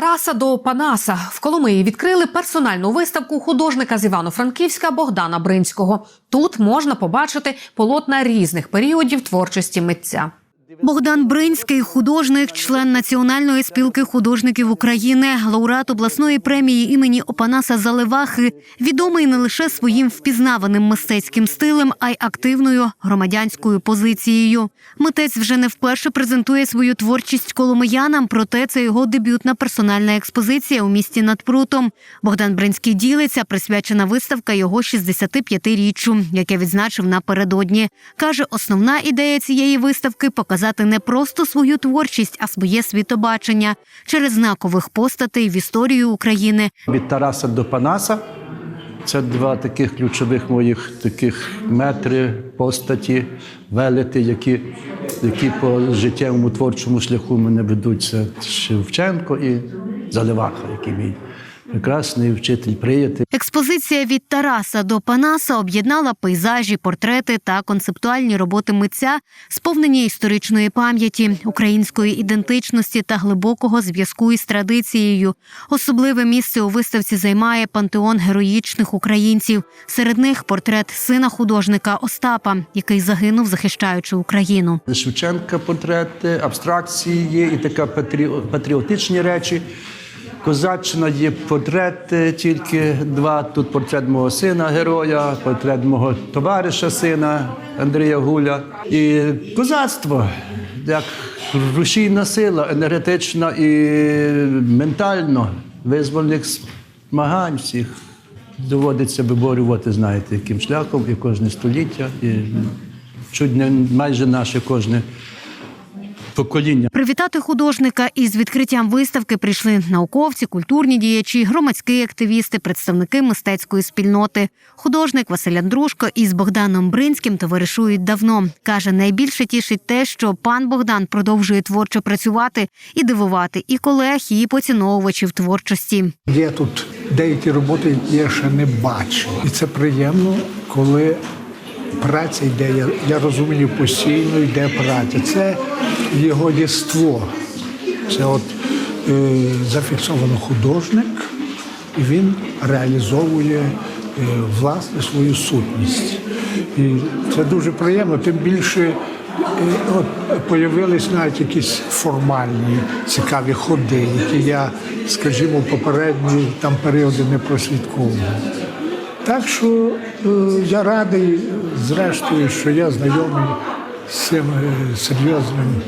Тараса до Панаса в Коломиї відкрили персональну виставку художника з Івано-Франківська Богдана Бринського. Тут можна побачити полотна різних періодів творчості митця. Богдан Бринський, художник, член Національної спілки художників України, лауреат обласної премії імені Опанаса Заливахи, відомий не лише своїм впізнаваним мистецьким стилем, а й активною громадянською позицією. Митець вже не вперше презентує свою творчість коломиянам, проте це його дебютна персональна експозиція у місті над прутом. Богдан Бринський ділиться, присвячена виставка його 65-річчю, яке відзначив напередодні. Каже, основна ідея цієї виставки показати не просто свою творчість, а своє світобачення через знакових постатей в історію України. Від Тараса до Панаса. Це два таких ключових моїх таких метри, постаті, велети, які, які по життєвому творчому шляху мене ведуть. Це Шевченко і Заливаха, який мій прекрасний вчитель, приятель. Експозиція від Тараса до Панаса об'єднала пейзажі, портрети та концептуальні роботи митця, сповнені історичної пам'яті, української ідентичності та глибокого зв'язку із традицією. Особливе місце у виставці займає пантеон героїчних українців. Серед них портрет сина художника Остапа, який загинув, захищаючи Україну. Шевченка портрети, абстракції є і така патріо- патріотичні речі. Козаччина є портрети, тільки два. Тут портрет мого сина, героя, портрет мого товариша сина Андрія Гуля. І козацтво як рушійна сила, енергетична і ментально визвольних змагань всіх. Доводиться виборювати, знаєте, яким шляхом, і кожне століття, і чуть не майже наше кожне покоління. Привітати художника із відкриттям виставки прийшли науковці, культурні діячі, громадські активісти, представники мистецької спільноти. Художник Василь Андрушко із Богданом Бринським товаришують давно. каже, найбільше тішить те, що пан Богдан продовжує творчо працювати і дивувати і колег, і поціновувачів творчості. Є тут деякі роботи, які я ще не бачив. І це приємно, коли праця йде. Я, я розумію, постійно йде праця. Це його єство. Це от е, зафіксовано художник, і він реалізовує е, власне свою сутність. І це дуже приємно, тим більше. е, От появились навіть якісь формальні цікаві ходи, які я, скажімо, попередні там періоди не прослідковував. Так що е, я радий, зрештою, що я знайомий з цим е, серйозним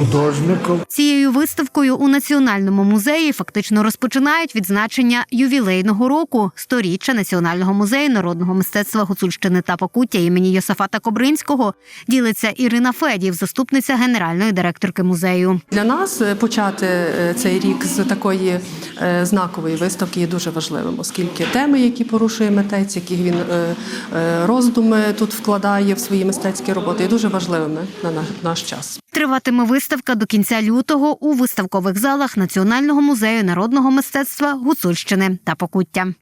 художником. Цією виставкою у національному музеї фактично розпочинають відзначення ювілейного року сторіччя Національного музею народного мистецтва Гуцульщини та Покуття імені Йосафата Кобринського. Ділиться Ірина Федів, заступниця генеральної директорки музею. Для нас е, почати е, цей рік з такої е, знакової виставки є дуже важливим, оскільки теми, які порушує митець, які він роздуми тут вкладає в свої мистецькі роботи, є дуже важливими на наш час. Триватиме виставка до кінця лютого у виставкових залах Національного музею народного мистецтва Гуцульщини та Покуття.